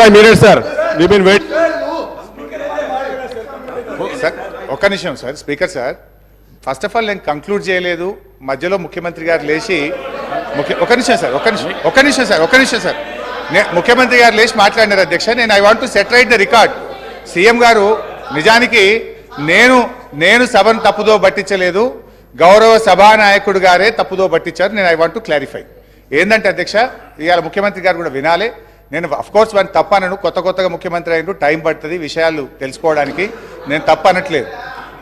Five minutes sir. Win wait sir ఒక్క నిమిషం sir speaker sir. First of all నేను conclude చేయలేదు. మధ్యలో ముఖ్యమంత్రి గారు లేచి ముఖ్య ఒక నిమిషం సార్ ఒక నిమిషం ఒక నిమిషం సార్ ఒక నిమిషం సార్. ముఖ్యమంత్రి గారు లేచి మాట్లాడినారు అధ్యక్ష. నేను I want to set right the record CM గారు నిజానికి నేను నేను సభను తప్పుదో పట్టించలేదు. గౌరవ సభానాయకుడు గారే తప్పుదో పట్టించారు. నేను ఐ వాంట్ టు క్లారిఫై ఏంటంటే అధ్యక్ష ఇవాళ ముఖ్యమంత్రి గారు కూడా వినాలి. నేను అఫ్కోర్స్ వాడిని తప్ప తప్పనను. కొత్త కొత్తగా ముఖ్యమంత్రి అయినట్టు టైం పడుతుంది విషయాలు తెలుసుకోవడానికి. నేను తప్పనట్లేదు.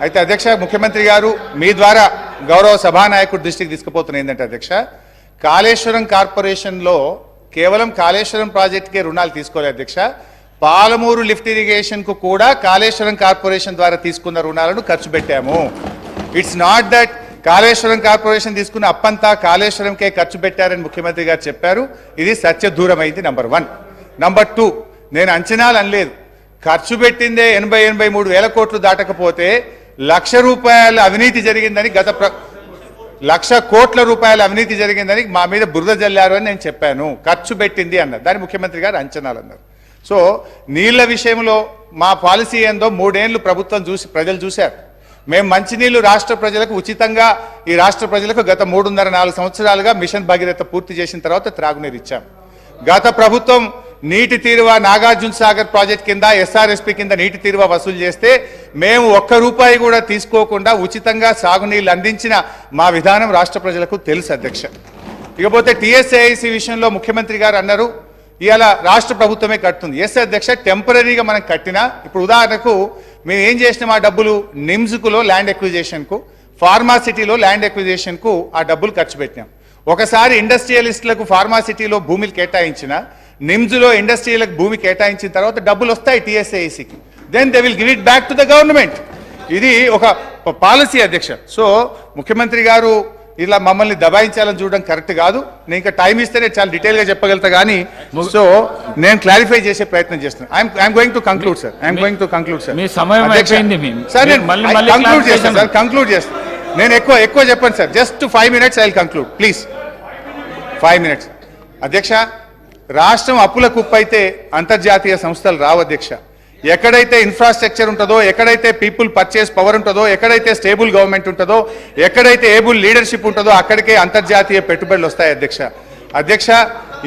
అయితే అధ్యక్ష ముఖ్యమంత్రి గారు మీ ద్వారా గౌరవ సభానాయకుడి దృష్టికి తీసుకుపోతున్న ఏంటంటే అధ్యక్ష కాళేశ్వరం కార్పొరేషన్లో కేవలం కాళేశ్వరం ప్రాజెక్టుకే రుణాలు తీసుకోలేదు అధ్యక్ష. పాలమూరు లిఫ్ట్ ఇరిగేషన్కు కూడా కాళేశ్వరం కార్పొరేషన్ ద్వారా తీసుకున్న రుణాలను ఖర్చు పెట్టాము. It's not that Kaleshwaram corporation తీసుకున్న అప్పంతా కాళేశ్వరంకే ఖర్చు పెట్టారని ముఖ్యమంత్రి గారు చెప్పారు. ఇది సత్యదూరమైంది నంబర్ వన్. నంబర్ టూ నేను అంచనాలు అనలేదు. ఖర్చు పెట్టిందే ఎనభై ఎనభై మూడు వేల కోట్లు దాటకపోతే లక్ష రూపాయల అవినీతి జరిగిందని గత ప్ర లక్ష కోట్ల రూపాయల అవినీతి జరిగిందని మా మీద బురద జల్లారు అని నేను చెప్పాను. ఖర్చు పెట్టింది అన్నారు. దాని ముఖ్యమంత్రి గారు అంచనాలు అన్నారు. సో నీళ్ళ విషయంలో మా పాలసీ ఏందో మూడేళ్ళు ప్రభుత్వం చూసి ప్రజలు చూశారు. మేము మంచినీళ్ళు రాష్ట్ర ప్రజలకు ఉచితంగా ఈ రాష్ట్ర ప్రజలకు గత మూడున్నర నాలుగు సంవత్సరాలుగా మిషన్ భగీరథ పూర్తి చేసిన తర్వాత త్రాగునీరు ఇచ్చాం. గత ప్రభుత్వం నీటి తీరువ నాగార్జున సాగర్ ప్రాజెక్ట్ కింద ఎస్ఆర్ఎస్పి కింద నీటి తీరువ వసూలు చేస్తే మేము ఒక్క రూపాయి కూడా తీసుకోకుండా ఉచితంగా సాగునీళ్ళు అందించిన మా విధానం రాష్ట్ర ప్రజలకు తెలుసు అధ్యక్ష. ఇకపోతే టీఎస్ఏఐసి విషయంలో ముఖ్యమంత్రి గారు అన్నారు ఇవాళ రాష్ట్ర ప్రభుత్వమే కడుతుంది. ఎస్ అధ్యక్ష టెంపరీగా మనం కట్టినా ఇప్పుడు ఉదాహరణకు మేము ఏం చేసినాం ఆ డబ్బులు? నిమ్స్కులో ల్యాండ్ ఎక్విజేషన్కు ఫార్మాసిటీలో ల్యాండ్ ఎక్విజేషన్కు ఆ డబ్బులు ఖర్చు పెట్టినాం. ఒకసారి ఇండస్ట్రియలిస్టులకు ఫార్మాసిటీలో భూమిలు కేటాయించిన నిమ్స్లో ఇండస్ట్రీలకు భూమి కేటాయించిన తర్వాత డబ్బులు వస్తాయి టీఎస్ఏఈసికి then they will give it back to the government ఇది ఒక పాలసీ అధ్యక్ష. సో ముఖ్యమంత్రి గారు ఇలా మమ్మల్ని దబాయించాలని చూడడం కరెక్ట్ కాదు. నేను ఇంకా టైం ఇస్తే నేను చాలా డీటెయిల్గా చెప్పగలుగుతా కానీ సో నేను క్లారిఫై చేసే ప్రయత్నం చేస్తున్నాను I'm going to conclude sir I'm going to conclude sir మీ సమయం అయిపోయింది మీ- సార్ నేను కంక్లూడ్ చేస్తాను సార్ కంక్లూడ్ చేస్తాను నేను ఎక్కువ ఎక్కువ చెప్పండి sir just five minutes I conclude please five minutes అధ్యక్ష రాష్ట్రం అప్పుల కుప్ప అయితే అంతర్జాతీయ సంస్థలు రావు అధ్యక్ష. ఎక్కడైతే ఇన్ఫ్రాస్ట్రక్చర్ ఉంటుందో ఎక్కడైతే పీపుల్ పర్చేస్ పవర్ ఉంటుందో ఎక్కడైతే స్టేబుల్ గవర్నమెంట్ ఉంటుందో ఎక్కడైతే ఏబుల్ లీడర్షిప్ ఉంటుందో అక్కడికే అంతర్జాతీయ పెట్టుబడులు వస్తాయి అధ్యక్ష. అధ్యక్ష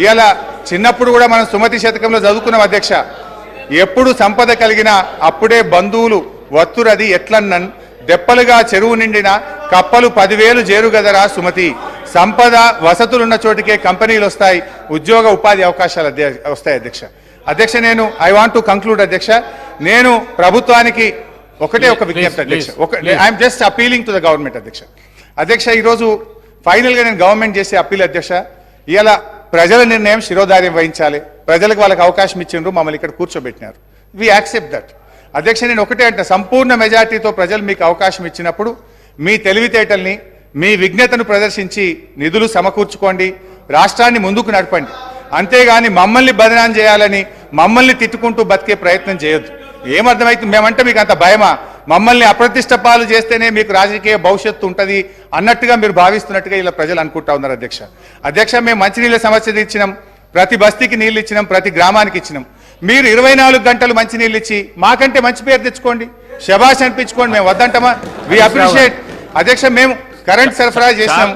ఇవాళ చిన్నప్పుడు కూడా మనం సుమతి శతకంలో చదువుకున్నాం అధ్యక్ష. ఎప్పుడు సంపద కలిగినా అప్పుడే బంధువులు వత్తురది ఎట్లన్నన్ దెప్పలుగా చెరువు నిండిన కప్పలు పదివేలు చేరుగదరా సుమతి. సంపద వసతులున్న చోటికే కంపెనీలు వస్తాయి ఉద్యోగ ఉపాధి అవకాశాలు వస్తాయి అధ్యక్ష. అధ్యక్ష నేను ఐ వాంట్ టు కంక్లూడ్ అధ్యక్ష. నేను ప్రభుత్వానికి ఒకటే ఒక విజ్ఞప్తి అధ్యక్ష. ఒక. I'm just appealing to the government అధ్యక్ష. అధ్యక్ష ఈరోజు ఫైనల్గా నేను గవర్నమెంట్ చేసే అప్పీల్ అధ్యక్ష. ఇవాళ ప్రజల నిర్ణయం శిరోధార్యం వహించాలి. ప్రజలకు వాళ్ళకి అవకాశం ఇచ్చిండ్రు మమ్మల్ని ఇక్కడ కూర్చోబెట్టినారు. వి యాక్సెప్ట్ దట్ అధ్యక్ష నేను ఒకటే అంటే సంపూర్ణ మెజార్టీతో ప్రజలు మీకు అవకాశం ఇచ్చినప్పుడు మీ తెలివితేటల్ని మీ విజ్ఞతను ప్రదర్శించి నిధులు సమకూర్చుకోండి రాష్ట్రాన్ని ముందుకు నడపండి. అంతేగాని మమ్మల్ని బదనాం చేయాలని మమ్మల్ని తిట్టుకుంటూ బతికే ప్రయత్నం చేయొద్దు. ఏమర్థమైతుంది? మేమంటే మీకు అంత భయమా? మమ్మల్ని అప్రతిష్ట పాలు చేస్తేనే మీకు రాజకీయ భవిష్యత్తు ఉంటుంది అన్నట్టుగా మీరు భావిస్తున్నట్టుగా ఇలా ప్రజలు అనుకుంటా ఉన్నారు అధ్యక్ష. అధ్యక్ష మేము మంచినీళ్ళ సమస్య ఇచ్చినాం ప్రతి బస్తీకి నీళ్ళు ఇచ్చినాం ప్రతి గ్రామానికి ఇచ్చినాం. మీరు ఇరవై నాలుగు గంటలు మంచినీళ్ళు ఇచ్చి మాకంటే మంచి పేరు తెచ్చుకోండి. శబాష్ అనిపించుకోండి మేము వద్దంటామా? వి అప్రిషియేట్ అధ్యక్ష మేము కరెంట్ సరఫరా చేసినాం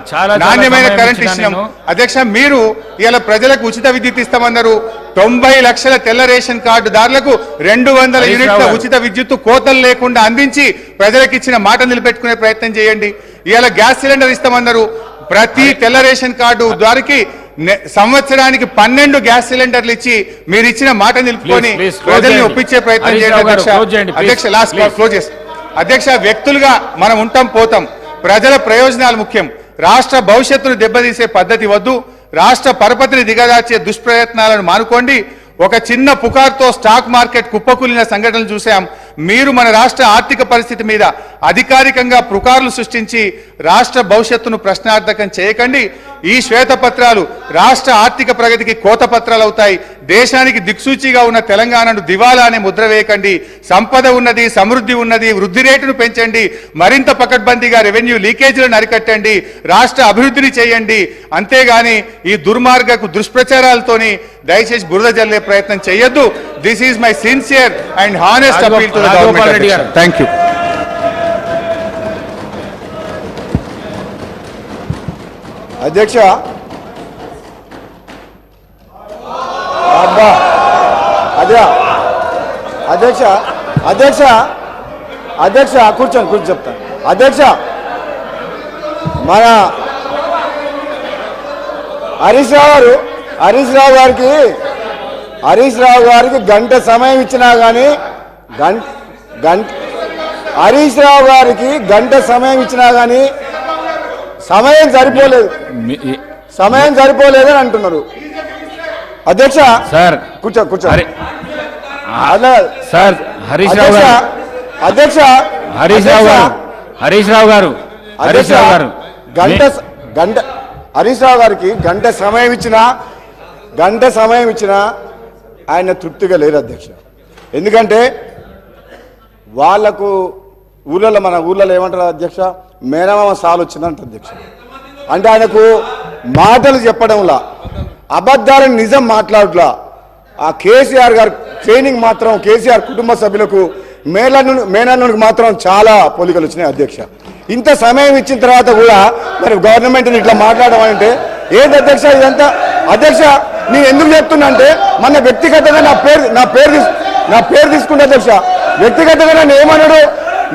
నాణ్యమైన కరెంట్ ఇచ్చినా. అధ్యక్ష మీరు ఇలా ప్రజలకు ఉచిత విద్యుత్ ఇస్తామన్నారు తొంభై లక్షల తెల్ల రేషన్ కార్డు దారులకు రెండు వందల యూనిట్ల. ఉచిత విద్యుత్ కోతలు లేకుండా అందించి ప్రజలకు ఇచ్చిన మాట నిలబెట్టుకునే ప్రయత్నం చేయండి ఇవాళ గ్యాస్ సిలిండర్ ఇస్తామన్నారు ప్రతి తెల్ల రేషన్ కార్డు ద్వారాకి సంవత్సరానికి పన్నెండు గ్యాస్ సిలిండర్లు ఇచ్చి మీరు ఇచ్చిన మాట నిలుపుకొని ప్రజల్ని. ఒప్పించే ప్రయత్నం చేయండి అధ్యక్ష. అధ్యక్ష లాస్ట్. క్లోజ్ చేస్తాం అధ్యక్ష వ్యక్తులుగా మనం ఉంటాం పోతాం ప్రజల ప్రయోజనాలు ముఖ్యం. రాష్ట్ర భవిష్యత్తును దెబ్బతీసే పద్ధతి వద్దు. రాష్ట్ర పరపతిని దిగదార్చే దుష్ప్రయత్నాలను మానుకోండి. ఒక చిన్న పుకార్తో స్టాక్ మార్కెట్ కుప్పకూలిన సంఘటనలు చూశాం. మీరు మన రాష్ట్ర ఆర్థిక పరిస్థితి మీద అధికారికంగా పుకార్లు సృష్టించి రాష్ట్ర భవిష్యత్తును ప్రశ్నార్థకం చేయకండి. ఈ శ్వేతపత్రాలు రాష్ట్ర ఆర్థిక ప్రగతికి కోత పత్రాలు అవుతాయి దేశానికి దిక్సూచిగా ఉన్న తెలంగాణను దివాలా అనే ముద్ర వేయకండి. సంపద ఉన్నది సమృద్ధి ఉన్నది వృద్ధి రేటును పెంచండి. మరింత పకడ్బందీగా రెవెన్యూ లీకేజీలను అరికట్టండి. రాష్ట్ర అభివృద్ధిని చేయండి. అంతేగాని ఈ దుర్మార్గకు దుష్ప్రచారాలతోని దయచేసి బురద జల్లే ప్రయత్నం చేయొద్దు. This is my sincere and honest appeal to government. Thank you అధ్యక్ష అబ్బా అదే అధ్యక్ష అధ్యక్ష అధ్యక్ష కూర్చోండి కూర్చొని చెప్తాను అధ్యక్ష మన హరీష్ రావు గారు హరీష్ రావు గారికి హరీష్ రావు గారికి గంట సమయం ఇచ్చినా కానీ గంట గంట హరీష్ రావు గారికి గంట సమయం ఇచ్చినా కానీ సమయం సరిపోలేదు. సమయం సరిపోలేదని అంటున్నారు. అధ్యక్ష సార్ కూర్చో కూర్చో. సార్ హరీష్ రావు అధ్యక్ష గారు. అధ్యక్ష హరీష్ రావు గారు హరీష్ రావు గారు హరీష్ రావు గారు. గంట గంట హరీష్ రావు గారికి గంట సమయం ఇచ్చిన గంట సమయం ఇచ్చిన ఆయన తృప్తిగా లేరు అధ్యక్ష. ఎందుకంటే వాళ్ళకు ఊళ్ళలో మన ఊళ్ళలో ఏమంటారు అధ్యక్ష? మేనమామ సాలు వచ్చిందంట అధ్యక్ష. అంటే ఆయనకు మాటలు చెప్పడంలా. అబద్ధాలను నిజం మాట్లాడలా ఆ కేసీఆర్ గారు ట్రైనింగ్ మాత్రం కేసీఆర్ కుటుంబ సభ్యులకు మేనల్లు మేనల్లునికి మాత్రం చాలా పోలికలు వచ్చినాయి అధ్యక్ష. ఇంత సమయం ఇచ్చిన తర్వాత కూడా మరి గవర్నమెంట్ని ఇట్లా మాట్లాడడం అంటే ఏంటి అధ్యక్ష ఇదంతా? అధ్యక్ష నేను ఎందుకు చెప్తున్నా అంటే మన వ్యక్తిగతంగా నా పేరు నా పేరు తీసు- నా పేరు తీసుకుంటా అధ్యక్ష వ్యక్తిగతంగా నన్ను ఏమన్నాడు?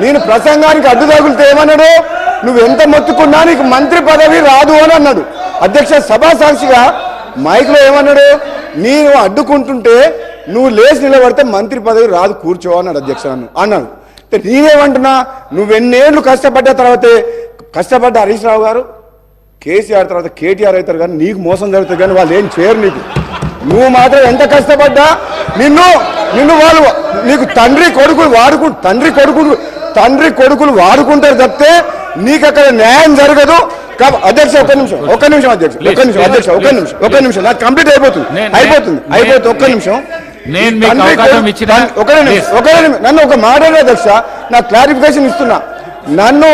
నేను ప్రసంగానికి అడ్డు తగులితే ఏమన్నాడు? నువ్వు ఎంత మొత్తుకున్నా నీకు మంత్రి పదవి రాదు అని అన్నాడు. అధ్యక్ష సభా సాక్షిగా మైక్లో ఏమన్నాడు? నేను అడ్డుకుంటుంటే నువ్వు లేచి నిలబడితే మంత్రి పదవి రాదు కూర్చో అన్నాడు అధ్యక్ష నన్ను. అన్నాడు. అంటే నేనేమంటున్నా? నువ్వెన్నేళ్ళు కష్టపడ్డ తర్వాతే కష్టపడ్డ హరీష్ రావు గారు కేసీఆర్ తర్వాత కేటీఆర్ అవుతారు కానీ నీకు మోసం జరుగుతుంది కానీ వాళ్ళు ఏం చేయరు నీకు. నువ్వు మాత్రం ఎంత కష్టపడ్డా? నిన్ను నిన్ను వాళ్ళు నీకు తండ్రి కొడుకులు వాడుకు తండ్రి కొడుకులు తండ్రి కొడుకులు వాడుకుంటారు తప్పితే నీకు అక్కడ న్యాయం జరగదు. కాబ- అధ్యక్ష ఒక్క నిమిషం ఒక్క నిమిషం అధ్యక్ష ఒక్క నిమిషం అధ్యక్ష ఒక్క నిమిషం ఒక్క నిమిషం నాకు కంప్లీట్ అయిపోతుంది అయిపోతుంది అయిపోతుంది ఒక్క నిమిషం. ఒక నిమిషం Please. ఒక నిమిషం నన్ను ఒక మాట అధ్యక్ష నాకు క్లారిఫికేషన్ ఇస్తున్నా. నన్ను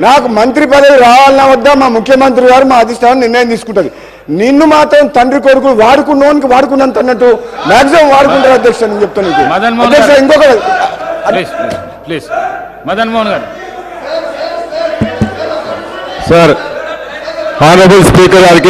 నాకు మంత్రి పదవి రావాలన్నా వద్దా మా ముఖ్యమంత్రి గారు మా అధిష్టానం నిర్ణయం తీసుకుంటది నిన్ను మాత్రం తండ్రి కొడుకులు వాడుకున్నోనికి వాడుకున్నంత అన్నట్టు మాక్సిమం వాడుకుంటారు అధ్యక్ష నేను చెప్తాను నీకు. మదన్ మోహన్ అధ్యక్ష గారు. ఇంకొక please please please Madan Mohan గారు సార్ హానరబుల్ స్పీకర్ గారికి